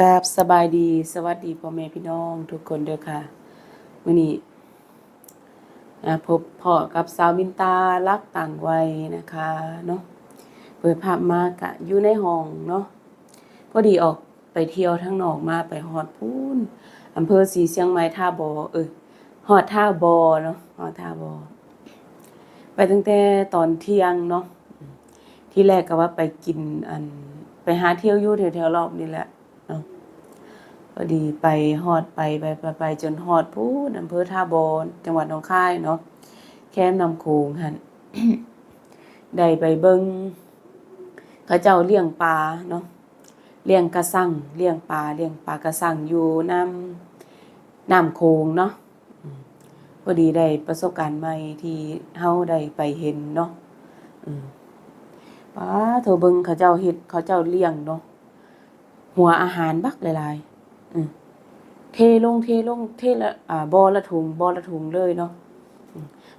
กราบสบายดีสวัสดีพ่อแม่พี่น้องทุกคนเด้อค่ะมื้อนี้พบพ่อกับสาวมินตารักต่างวัยนะคะเนาะเปิดภาพมากะอยู่ในห้องเนาะพอดีออกไปเที่ยวทั้งนอกมาไปฮอดพูนอำเภอสีเชียงใหม่ท่าบอเออฮอดท่าบอเนาะฮอดท่าบอ ไปตั้งแต่ตอนเที่ยงเนาะที่แรกก็ว่าไปกินอัน ไปหาเที่ยวอยู่แถวๆรอบนี่แหละ พอดีไปฮอดไปไปไปไปจนฮอดพูดอำเภอท่าบอนจังหวัดหนองคายเนาะแคมนำโขงหันได้ไปเบิ่งเขาเจ้าเลี้ยงปลาเนาะเลี้ยงกระสังเลี้ยงปลาเลี้ยงปลากระสังอยู่น้ำน้ำโขงเนาะพอดีได้ประสบการณ์ใหม่ที่เฮาได้ไปเห็นเนาะปลาโทเบิ่งเขาเจ้าเฮ็ดเขาเจ้าเลี้ยงเนาะหัวอาหารบักหลายๆ เทลงเทลงเทละอ่าบอละถุงบอละถุงเลยเนาะ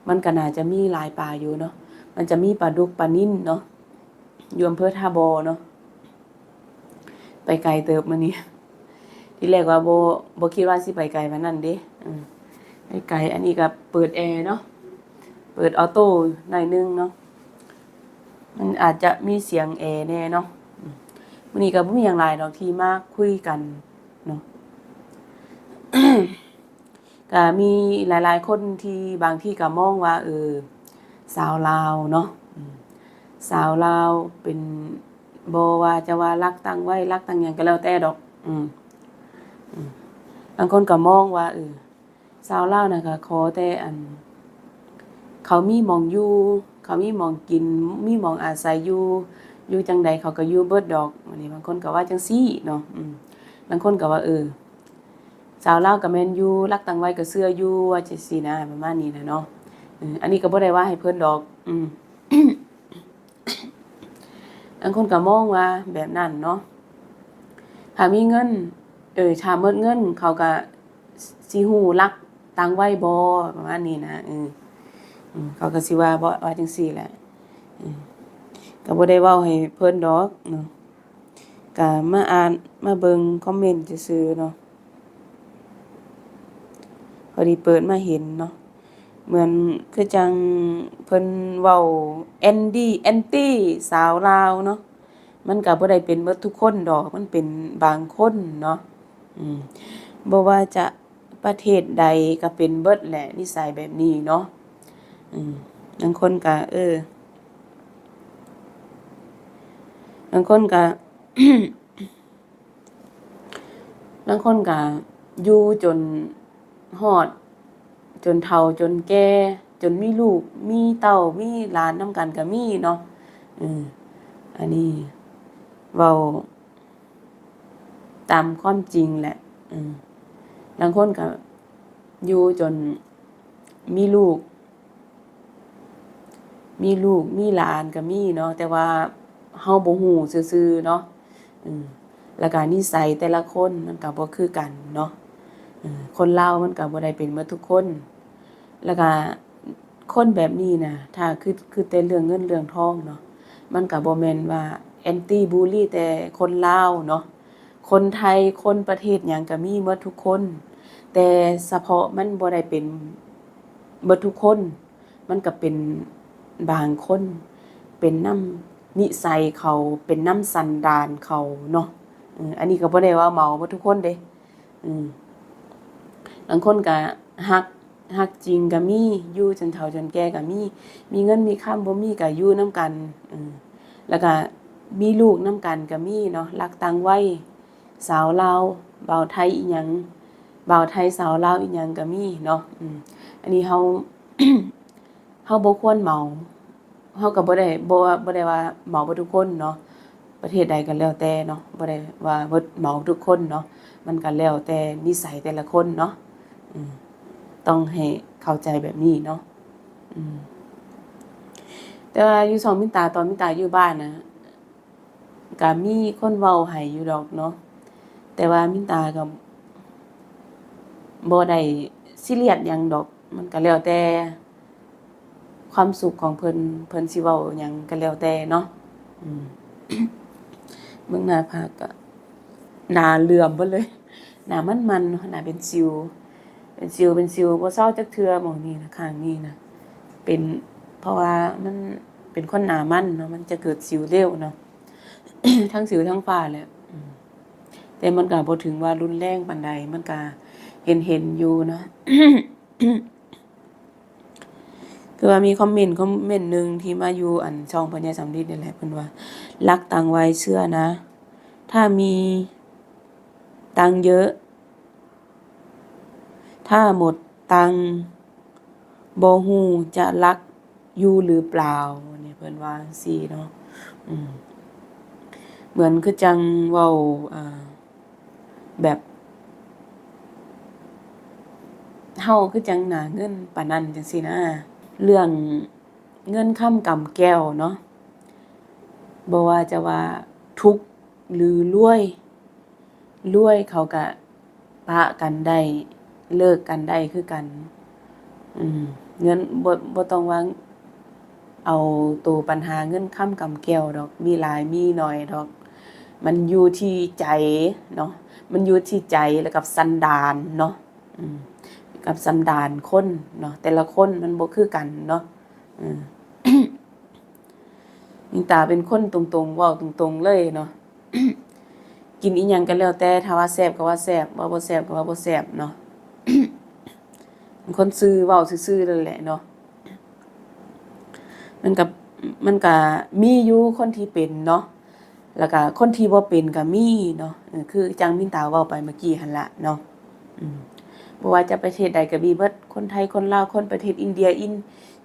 มันก็น่าจะมีลายปลาอยู่เนาะมันจะมีปลาดุกปลานิ่นเนาะอยู่อำเภอท่าบอเนาะไปไกลเติบมานี่ที่แรกว่าโบโบคิดว่าสิไปไกลมานั่นเด้อืมไปไกลอันนี้ก็เปิดแอร์เนาะเปิดออโต้หน่อยนึงเนาะมันอาจจะมีเสียงแอร์แน่เนาะวันนี้ก็บ่มีอย่างไรดอกที่มาคุยกัน เนาะก็มีหลาย ๆ คนที่บางที่ก็มองว่า เออ สาวลาวเนาะอืมสาวลาวเป็นบว่าจะว่ารักตั้งไว้รักตั้งหยังก็แล้วแต่ดอก อืมบางคนก็มองว่าเออสาวลาวนะก็ขอแต่อัน เขามีมองอยู่ เขามีมองกิน มีมองอาศัยอยู่อยู่จังใดเขาก็อยู่เบิดดอกอันนี้บางคนก็ว่าจังซี่เนาะอืม บางคนก็ว่าเออสาวเล่าวก็แมนยูรักตังไว้ก็เสื้ออยู่ว่าจังซี่นะประมาณนี้นะเนาะอันนี้ก็บ่ได้ว่าให้เพิ่อนดอก อืมบางคนก็มองว่าแบบนั้นเนาะถ้ามีเงิน เออถ้าหมดเงิน เขาก็สิฮู้รักตังไว้บ่ประมาณนี้นะเออเขาก็สิว่าบ่ว่าจังซี่แหละก็บ่ได้เว้าให้เพิ่นดอกเนาะ ก็มาอ่านมาเบิงคอมเมนต์ซื่อเนาะพอดีเปิดมาเห็นเนาะเหมือนคือจังเพิ่นเว้าแอนดี้แอนตี้สาวลาวเนาะมันก็บ่ได้เป็นเบิดทุกคนดอกมันเป็นบางคนเนาะอืมบ่ว่าจะประเทศใดก็เป็นเบิดแหละนิสัยแบบนี้เนาะอืมบางคนก็เออบางคนก็ บางคนก็อยู่จนฮอด จนเฒ่าจนแก่จนมีลูก มีเต้ามีหลานนำกันก็มีเนาะอืมอันนี้เว้าตามความจริงแหละ อืมบางคนก็อยู่จนมีลูก มีลูกมีหลานก็มีเนาะแต่ว่าเฮาบ่ฮู้ซื่อๆเนาะ แล้วก็นิสัยแต่ละคนมันก็บ่คือกันเนาะคนเลามันก็บ่ได้เป็นหมดทุกคน แล้วก็คนแบบนี้น่ะถ้าคือคือแต่เรื่องเงินเรื่องทองเนาะมันก็บ่แม่นว่าแอนตี้บูลลีแต่คนลาวเนาะคนไทยคนประเทศหยังก็มีหมดทุกคน แต่เฉพาะมันบ่ได้เป็นเบิดทุกคน มันก็เป็นบางคนเป็นน้ำ นิสัยเขาเป็นน้ำสันดานเขาเนาะอันนี้ก็บ่ได้ว่าเมาบ่ทุกคนเด้บางคนก็ฮักฮักจริงก็มีอยู่จนเฒ่าจนแก่ก็มี มีเงินมีค่ำบ่มีก็อยู่นํกันอืแล้วก็มีลูกนํกันก็มีเนาะรักตังไว้สาวลาวบ่าวไทยอีหยังบ่าวไทยสาวลาวอีหยังก็มีเนาะอันนี้เฮาเฮาบ่ควรเมา เฮาก็บ่ได้บ่ว่าบ่ได้ว่าเหมาบิดทุกคนเนาะประเทศใดก็แล้วแต่เนาะบ่ได้ว่าเบิดเหมาทุกคนเนาะมันก็แล้วแต่นิสัยแต่ละคนเนาะอืมต้องให้เข้าใจแบบนี้เนาะอืมแต่ว่าอยู่สองมินตาตอนมินตาอยู่บ้านนะก็มีคนเว้าให้อยู่ดอกเนาะแต่ว่ามินตาก็บ่ได้ซีเรียสหยังดอก มันก็แล้วแต่ ความสุขของเพิ่นเพิ่นสิเว้าหยังก็แล้วแต่เนาะอืมเบิ่งหน้าผากก็หนาเหลื่อมเบิดเลยหนามันมันหนาเป็นสิว เป็นสิวเป็นสิวบ่เศร้าจักเทื่อหมองนี้นะข้างนี้นะเป็นเพราะว่ามันเป็นคนหนามันเนาะมันจะเกิดสิวเร็วเนาะทั้งสิวทั้งฝ้าแหละแต่มันก็บ่ถึงว่ารุนแรงปานใดมันก็เห็นเห็นอยู่เนาะ คือว่ามีคอมเมนต์คอมเมนต์หนึ่งที่มาอยู่อันช่องพญาสำลิดนี่แหละเพิ่นว่า รักตังไว้เชื่อนะ ถ้ามีตังเยอะ ถ้าหมดตังบ่ฮู้จะรักอยู่หรือเปล่าเนี่ยเพิ่นว่าจั่งซี้เนาะอืมเหมือนคือจังเว้าอ่าแบบเฮาคือจังหนาเงินปานนั้นจังซี่นะ เรื่องเงินค้ำกำแก้วเนาะบ่ว่าจะว่าทุกข์หรือรวยรวยเขาก็ปะกันได้เลิกกันได้คือกัน อืมเงินบ่บ่ต้องว่าเอาตัวปัญหาเงินค้ำกำแก้วดอก มีหลายมีน้อยดอก มันอยู่ที่ใจเนาะมันอยู่ที่ใจแล้วกับสันดานเนาะอืม กับสันดานคนเนาะแต่ละคนมันบ่คือกันเนาะอืมมิงตาเป็นคนตรงๆเว้าตรงๆเลยเนาะกินอีหยังก็แล้วแต่ถ้าว่าแซ่บก็ว่าแซ่บว่าบ่แซ่บก็ว่าบ่แซ่บเนาะเป็นคนซื่อเว้าซื่อๆนั่นแหละเนาะมันก็มันก็มีอยู่คนที่เป็นเนาะแล้วก็คนที่บ่เป็นก็มีเนาะคือจังมินตาเว้าไปเมื่อกี้หั่นละเนาะอืม บ่ว่าจะประเทศใดก็มีเบิดคนไทยคนลาวคนประเทศอินเดียอิน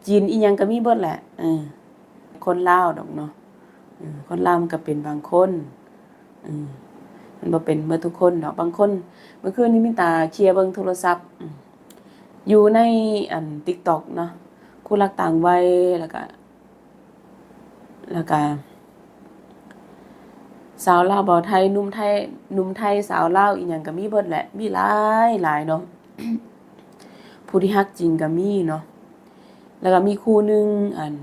จีนอีหยังก็มีเบิดแหละเออคนลาวดอกเนาะคนลาวมันก็เป็นบางคนอืมมันบ่เป็นเบิดทุกคนดอกบางคนเมื่อคืนนี้มิตาเคลียร์เบิ่งโทรศัพท์ อยู่ในอัน TikTok เนาะคู่รักต่างวัยแล้วก็แล้วก็สาวลาวบ่าวไทยหนุ่มไทยหนุ่มไทยสาวลาวอีหยังก็มีเบิดแหละ มีหลายหลายเนาะ ผู้ที่ฮักจริงก็มีเนาะแล้วก็มีคู่หนึงอัน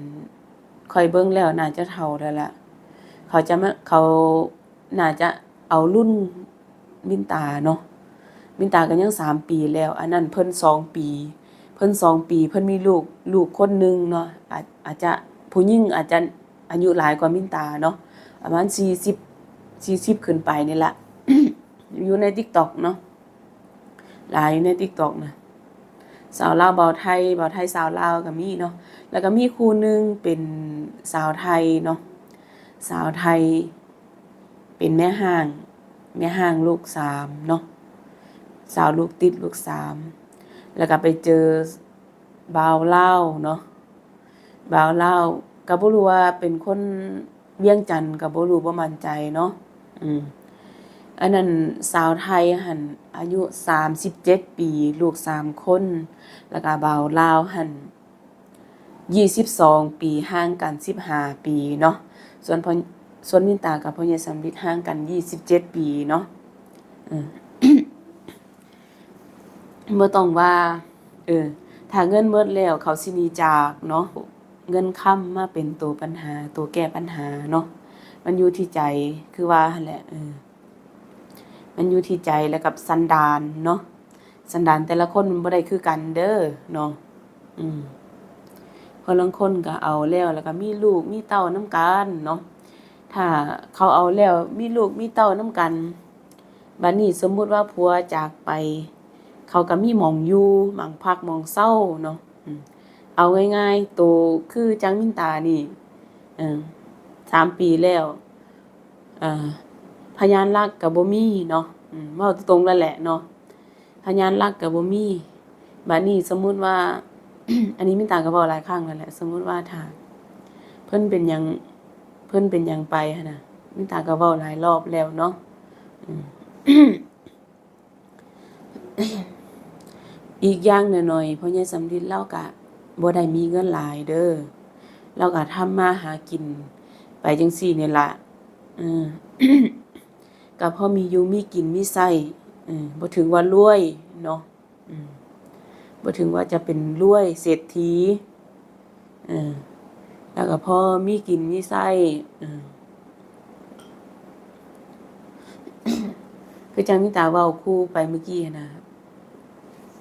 คอยเบิ่งแล้วน่าจะเฒ่าแล้วล่ะ เขาจะมาเขาน่าจะเอารุ่นมินตาเนาะมินตาก็ยังสามปีแล้ว อันนั้นเพิ่นสองปี เพิ่นสองปี เพิ่นมีลูกลูกคนหนึงเนาะอาจอาจจะผู้หญิงอาจจะอายุหลายกว่ามินตาเนาะประมาณ40 40ขึ้นไปนี่ละอยู่ใน TikTok เนาะ หลายอยู่ใน TikTok นะสาวลาวบาไทยบาไทยสาวลาวก็มีเนาะแล้วก็มีคู่หนึงเป็นสาวไทยเนาะสาวไทย เป็นแม่ห้าง แม่ห้างลูกสามเนาะสาวลูกติดลูกสามแล้วก็ไปเจอบ่าวลาเนาะบ่าวลาก็บ่รู้ว่าเป็นคนเวียงจันทน์ก็บ่รู้บ่มั่นใจเนาะอืม อันนั้นสาวไทยหันอายุ 37 ปี ลูก 3 คน แล้วก็บ่าวลาวหั่น22 ปีห่างกัน 15 ปีเนาะส่วนพส่วนมินตากับพ่อใหญ่สำริดห่างกัน 27 ปีเนาะอืมบ่อต้องว่า เออ ถ้าเงินหมดแล้วเขาสินีจากเนาะ เงินค้ำมาเป็นตัวปัญหา ตัวแก้ปัญหาเนาะ มันอยู่ที่ใจ คือว่าแหละ เออ มันอยู่ที่ใจแล้วกับสันดานเนาะสันดานแต่ละคนมันบ่ได้คือกันเด้อเนาะอืมคนลางคนก็เอาแล้วแล้วก็มีลูกมีเต้าน้ำกันเนาะถ้าเขาเอาแล้วมีลูกมีเต้าน้ำกันบัดนี้สมมุติว่าผัวจากไป เขาก็มีหมองอยู่หม้องพักหมองเช้าเนาะเอาง่ายๆโตคือจังมินตานี่เออสามปีแล้วอ่อ พยานรักก็บ่มีเนาะอืมเว้าตรงๆแล้วแหละเนาะพยานรักก็บ่มีบัดนี้สมมุติว่า อันนี้มินตางก็เว้าหลายครั้งแล้วแหละ สมมุติว่าถ้าเพิ่นเป็นหยังเพิ่นเป็นหยังไปหั้นน่ะมินตางก็เว้าหลายรอบแล้วเนาะอืมอีกอย่างหน่อยๆพ่อใหญ่สำริดเล่าก็บ่ได้มีเงินหลายเด้อเลาก็ทำมาหากิน ไปจังซี่นี่ละเออ ก็พอมีอยู่มีกินมีใช้เออบ่ถึงว่ารวยเนาะบ่ถึงว่าจะเป็นรวยเศรษฐีแล้วก็พอมีกินมีใช้เออคือจังมิตาเว้าคู่ไปเมื่อกี้นะ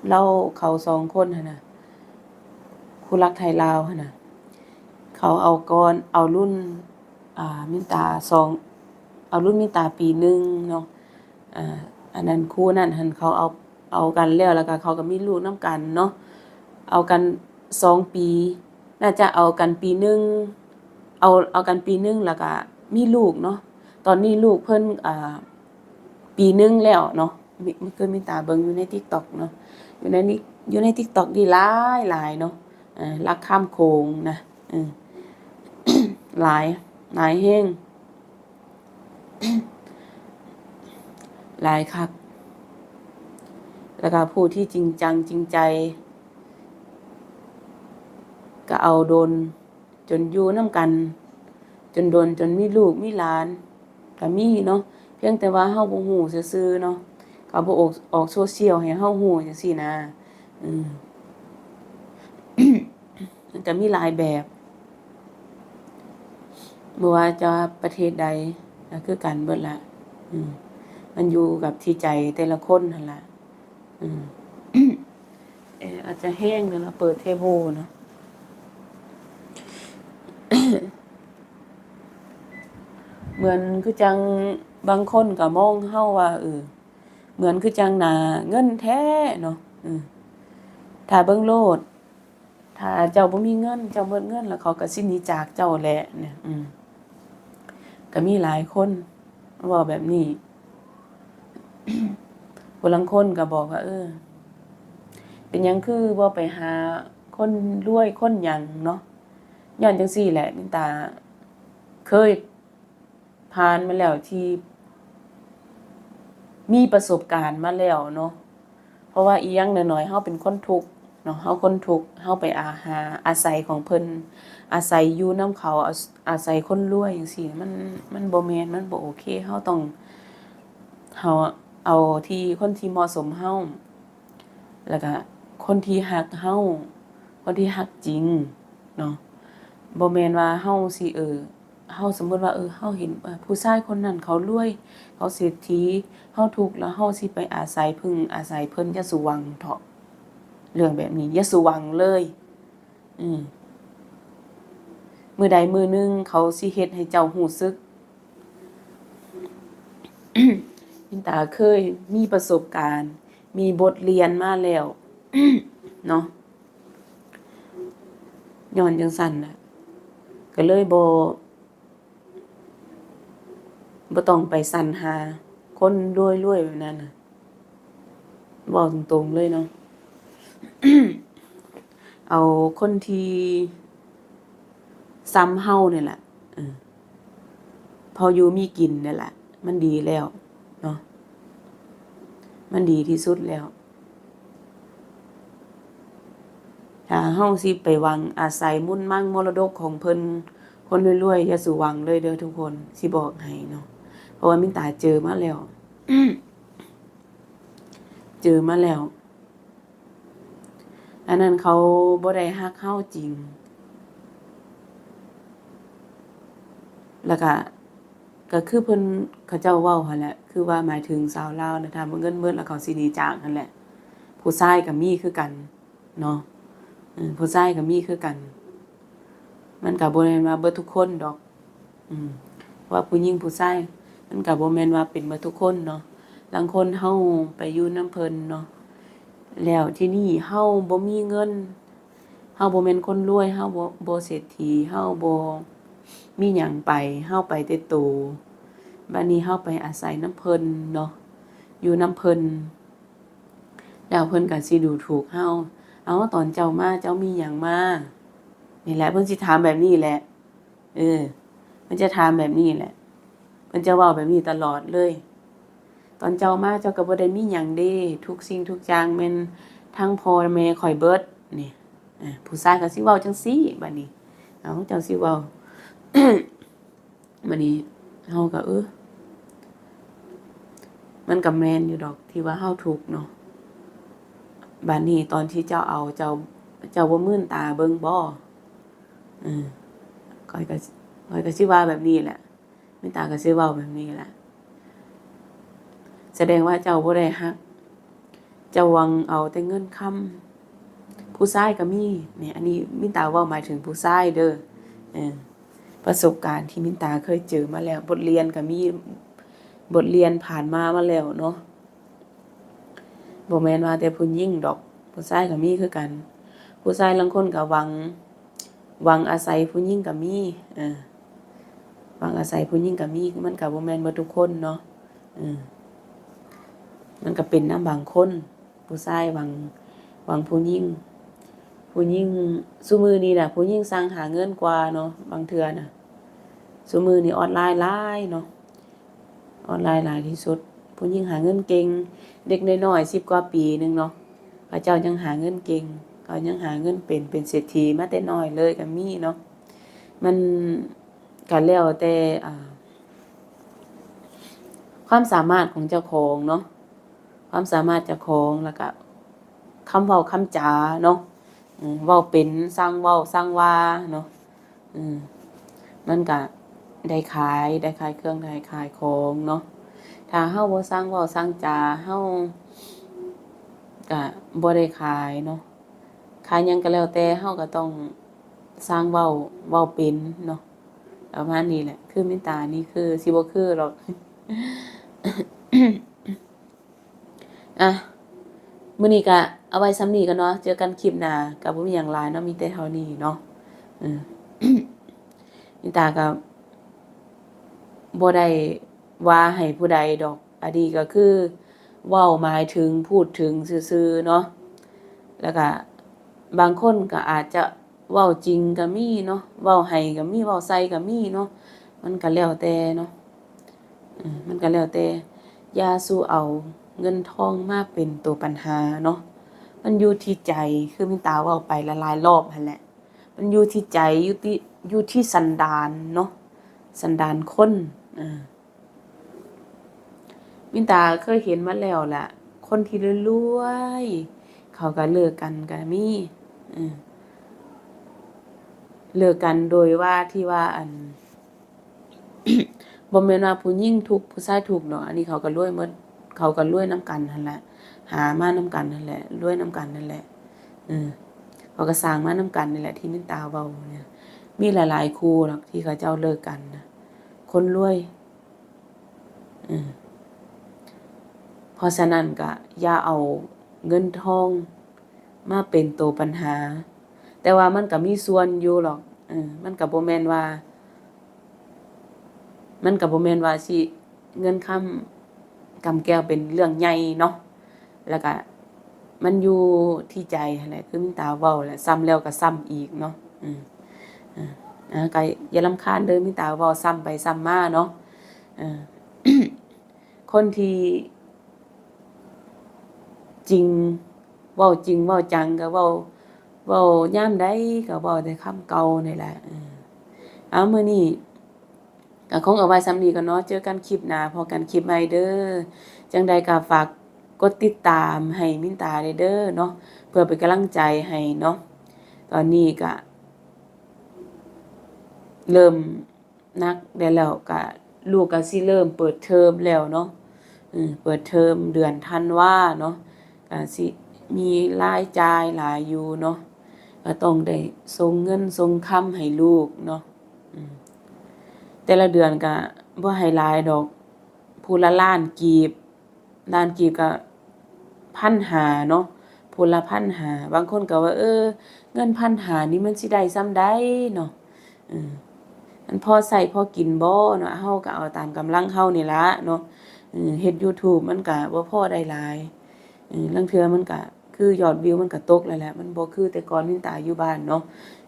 เราเขาสองคนนะคู่รักไทยลาวนะเขาเอาก่อนเอารุ่น อ่ามิตาสอง เอารุ่นมิตาปีหนึ่งเนาะอ่าอันนั้นคู่นั้นหันเขาเอาเอากันแล้วแล้วก็เขาก็มีลูกน้ำกันเนาะเอากันสองปี น่าจะเอากันปีหนึ่งเอาเอากันปีหนึ่งแล้วก็มีลูกเนาะตอนนี้ลูกเพิ่นอ่าปีหนึ่งแล้วเนาะมีเมื่อคืนมีตาเบิงอยู่ใน TikTok เนาะอยู่ในนี้อยู่ใน TikTok นี่หลายหลายเนาะอ่อรักข้ามโขงนะเออหลายหลายแฮง หลายคัก แล้วก็ผู้ที่จริงจังจริงใจ ก็เอาโดน จนอยู่นำกัน จนโดนจนมีลูกมีหลานก็มีเนาะเพียงแต่ว่าเฮาบ่ฮู้ซื่อๆเนาะเขาบ่ออกออกโซเชียลให้เฮาฮู้จังซี่นะอืมมันจะมีหลายแบบบ่ว่าจะประเทศใด ก็คือกันเบิดละอืมมันอยู่กับที่ใจแต่ละคนนั่นละอืมเออาจจะแห้งเดี๋ยวเราเปิดเทโพเนาะเหมือนคือจังบางคนก็มองเฮาว่าเออเหมือนคือจังหนาเงินแท้เนาะอืมถ้าเบิ่งโลด ถ้าเจ้าบ่มีเงิน เจ้าหมดเงิน แล้วเขาก็สิหนีจากเจ้าแหละเนี่ย อืม ก็มีหลายคนว้าแบบนี้ผู้ลางคนก็บอกว่า เออ เป็นยังคือบ่าไปหาคนรวยคนหยังเนาะย้อนจังซี่แหละมินตา เคยผ่านมาแล้วที่ มีประสบการณ์มาแล้วเนาะเพราะว่าอียังน้อยๆเฮาเป็นคนทุกข์ เนาะเฮาคนทุกเฮาไปอาหาอาศัยของเพิ่นอาศัยอยู่นํเขาอาศัยคนรวยจังซี่มันมันบ่แมนมันบ่โอเคเฮาต้องเฮาเอาที่คนที่เหมาะสมเฮาแล้วก็คนที่ฮักเฮาคนที่ฮักจริงเนาะบ่แมนว่าเฮาสิเออเฮาสมมุติว่าเออเฮาเห็นผู้ชายคนนั้นเขารวย เขาเศรษฐีเฮาทุกข์แล้วเฮาสิไปอาศัยพึ่งอาศัยเพิ่นอย่าสุวังเถาะ เรื่องแบบนี้อย่าสุหวังเลย อืมมือใดมือหนึงเขาสิเฮ็ดให้เจ้ารู้สึกพินตาเคยมีประสบการณ์ มีบทเรียนมาแล้วเนาะย้อนจังซั่นน่ะก็เลยบบ่ต้องไปสรรหา คนรวยๆแบบนั้นน่ะบอกตรงๆเลยเนาะ เอาคนที่ซ้ำเฮาเนี่ยแหละพออยู่มีกินเนี่ยแหละ มันดีแล้วเนาะมันดีที่สุดแล้วถ้าเฮาสิไปวังอาศัยมุ่นมั่งมรดกของเพิ่นคนรวยๆอย่าสู่วังเลยเด้อทุกคนสิบอกให้เนาะเพราะว่ามินตาเจอมาแล้วเจอมาแล้ว อันนั้นเขาบ่ได้ฮักเฮาจริง แล้วก็ก็คือเพิ่นเขาเจ้าเว้าหั่นแหละ คือว่าหมายถึงสาวลาวนะถ้าบ่เงินเบิดแล้วเขาสิหนีจากนั่นแหละ ผู้ชายก็มีคือกัน เนาะผู้ชายก็มีคือกัน มันก็บ่แม่นว่าเบิดทุกคนดอก อืมว่าผู้หญิงผู้ชายมันก็บ่แม่นว่าเป็นเบิดทุกคนเนาะบางคนเฮาไปอยู่น้ำเพิ่นเนาะ แล้วที่นี่เฮาบ่มีเงินเฮาบ่แม่นคนรวยเฮาบ่บ่เศรษฐีเฮาบ่มีหยังไปเฮาไปแต่โตวบัดนี้เฮาไปอาศัยน้ำเพิ่นเนาะอยู่น้ำเพิ่นแล้วเพิ่นก็สิดูถูกเฮาเอาตอนเจ้ามาเจ้ามีหยังมานี่แหละเพิ่นสิถามแบบนี้แหละ เออ มันจะถามแบบนี้แหละ มันจะเว้าแบบนี้ตลอดเลย ตอนเจ้ามาเจ้าก็บ่ได้มีหยังเด้ทุกสิ่งทุกอย่างแม่นทั้งพ่อแม่ข่อยเบิดนี่ผู้ชายก็สิเว้าจังซี่บัดนี้เอาเจ้าสิเว้าบัดนี้เฮาก็เออมันก็แม่นอยู่ดอกที่ว่าเฮาถูกเนาะบัดนี้ตอนที่เจ้าเอาเจ้าเจ้าบ่มื่นตาเบิ่งบ่เออข่อยก็ข่อยก็สิว่าแบบนี้แหละแม่ตาก็สิเว้าแบบนี้แหละ แสดงว่าเจ้าบ่ได้ฮักเจ้าวังเอาแต่เงินคำผู้ชายก็มีเนี่ยอันนี้มินตาเว้าหมายถึงผู้ชายเด้อเออประสบการณ์ที่มินตาเคยเจอมาแล้ว บทเรียนก็มีบทเรียนผ่านมามาแล้วเนาะบ่แม่นว่าแต่ผู้หญิงดอก ผู้ชายก็มีคือกัน ผู้ชายลางคนก็วังวังอาศัยผู้หญิงก็มีเออวังอาศัยผู้หญิงก็มีมันก็บ่แม่นบิดทุกคนเนาะเออ มันก็เป็นน้ำบางคน ผู้ชายหวังหวังผู้หญิงผู้หญิงซุมื้อนี้น่ะผู้หญิงสร้างหาเงินกว่าเนาะบางเทื่อน่ะซุมื้อนี้ออนไลน์หลายเนาะออนไลน์หลายที่สุดผู้หญิงหาเงินเก่ง เด็กน้อยๆ10กว่าปีหนึงเนาะเขาเจ้ายังหาเงินเก่งเขายังหาเงินเป็นเป็นเศรษฐีมาแต่น้อยเลยก็มีเนาะมันก็แล้วแต่ความสามารถของเจ้าของเนาะ ความสามารถจ้าของแล้วก็คำเว้าคำจาเนาะเว้าเป็นสร้างเว้าสร้างว่าเนาะอืมมันก็ได้ขายได้ขายเครื่องได้ขายของเนาะถ้าเฮาบ่สร้างเว้าสร้างจาเฮาก็บ่ได้ขายเนาะขายหยังก็แล้วแต่เฮาก็ต้องสร้างเว้าเว้าเป็นเนาะประมาณนี้แหละ คือมิตานี่คือสิบ่คือหรอก อะมื้อนี้ก็เอาไว้ซ้ำนี้กันเนาะเจอกันคลิปหน้าก็บ่มีหยังหลายเนาะมีแต่เท่านี้เนาะอืมมินตาก็บ่ได้ว่าให้ผู้ใดดอกอันนี้ก็คือเว้าหมายถึงพูดถึงซื่อๆเนาะแล้วก็บางคนก็อาจจะเว้าจริงก็มีเนาะเว้าให้ก็มีเว้าใส่ก็มีเนาะมันก็แล้วแต่เนาะมมันก็แล้วแต่อย่าสู้เอา เงินทองมาเป็นตัวปัญหาเนาะมันอยู่ที่ใจคือมินตาว้าไปละลายรอบหั่นแหละ มันอยู่ที่ใจอยู่ที่อยู่ที่สันดานเนาะสันดานคนอ่ามินตาเคยเห็นมาแล้วแหละคนที่รวยๆเขาก็เลิกกันก็มีเลิกกันโดยว่าที่ว่าอันบ่แม่นว่าผู้หญิงทุกผู้ชายทุกเนาะอันนี้เขาก็รวยหมด เขาก็รวยนํกันนั่นแหละ หามานํกันนั่นแหละรวยนํกันนั่นแหละเอืมเขาก็สร้างมานํกันนี่แหละที่นินตาเว้าเนี่ยมีหลายๆคู่หรอกที่เขาเจ้าเลิกกันนะคนรวยอืมเพราะฉะนั้นก็อย่าเอาเงินทองมาเป็นตัวปัญหา แต่ว่ามันก็มีส่วนอยู่หรอกเออมันก็บ่แม่นว่า มันก็บ่แม่นว่าสิเงินคำ กำแก้วเป็นเรื่องใหญ่เนาะแล้วก็มันอยู่ที่ใจหั่นแหละคือมินตาเว้าแหละซ้ำแล้วก็ซ้ำอีกเนาะอืมอ่าอ่าก็อย่ารำคาญเด้อมินตาเว้าซ้ำไปซ้ำมาเนาะเออคนที่จริงเว้าจริงเว้าจังก็เว้าเว้ายามใดก็เว้าแต่คำเก่านี่แหละเออเอามื้อนี้ ก็คงเอาไว้ซ้ำนีก่อนเนาะเจอกันคลิปหน้าพอกันคลิปใหม่เด้อจังใดก็ฝากกดติดตามให้มินตาเด้อเนาะเพื่อเป็นกำลังใจให้เนาะตอนนี้ก็เริ่มนักได้แล้วก็ลูกก็สิเริ่มเปิดเทอมแล้วเนาะอืมเปิดเทอมเดือนธันวาเนาะก็สิมีรายจ่ายหลายอยู่เนาะก็ต้องได้ส่งเงินส่งคำให้ลูกเนาะ แต่ละเดือนก็บ่ให้หลายดอก ผู้ละล้านกีบ ล้านกีบก็พันหาเนาะผู้ละพันหา บางคนก็ว่า เออ เงินพันหานี่มันสิได้ส่ำใดเนาะอืมมันพอใส่พอกินบ่เนาะเฮาก็เอาตามกำลังเฮานี่ละเนาะเออเฮ็ด YouTube มันก็บ่พอได้หลายเออลางเทื่อมันก็ คือยอดวิวมันก็ตกแล้วแหละมันบ่คือแต่ก่อนมินตาอยู่บ้านเนาะ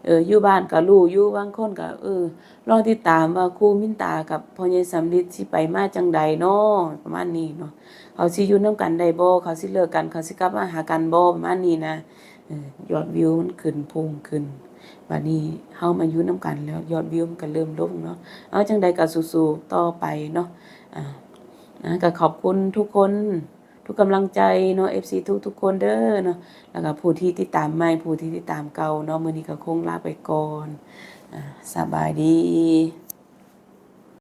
เอออยู่บ้านก็รู้อยู่บางคนก็เออรอติดตามว่าครูมินตากับพ่อใหญ่สำริดสิไปมาจังใดเนาะประมาณนี้เนาะเขาสิอยู่นํกันได้บ่เขาสิเลิกกันเขาสิกลับมาหากันบ่ประมาณนี้นะเออยอดวิวมันขึ้นพุ่งขึ้นบัดนี้เฮามาอยู่นํกันแล้วยอดวิวมันก็เริ่มลงเนาะเอาจังใดก็สู้ๆต่อไปเนาะอ่านะก็ขอบคุณทุกคน ทุกกำลังใจเนาะ FC ทุกทุกคนเด้อเนาะแล้วก็ผู้ที่ติดตามใหม่ผู้ที่ติดตามเก่าเนาะมื้อนี้ก็คงลาไปก่อนอสบายดี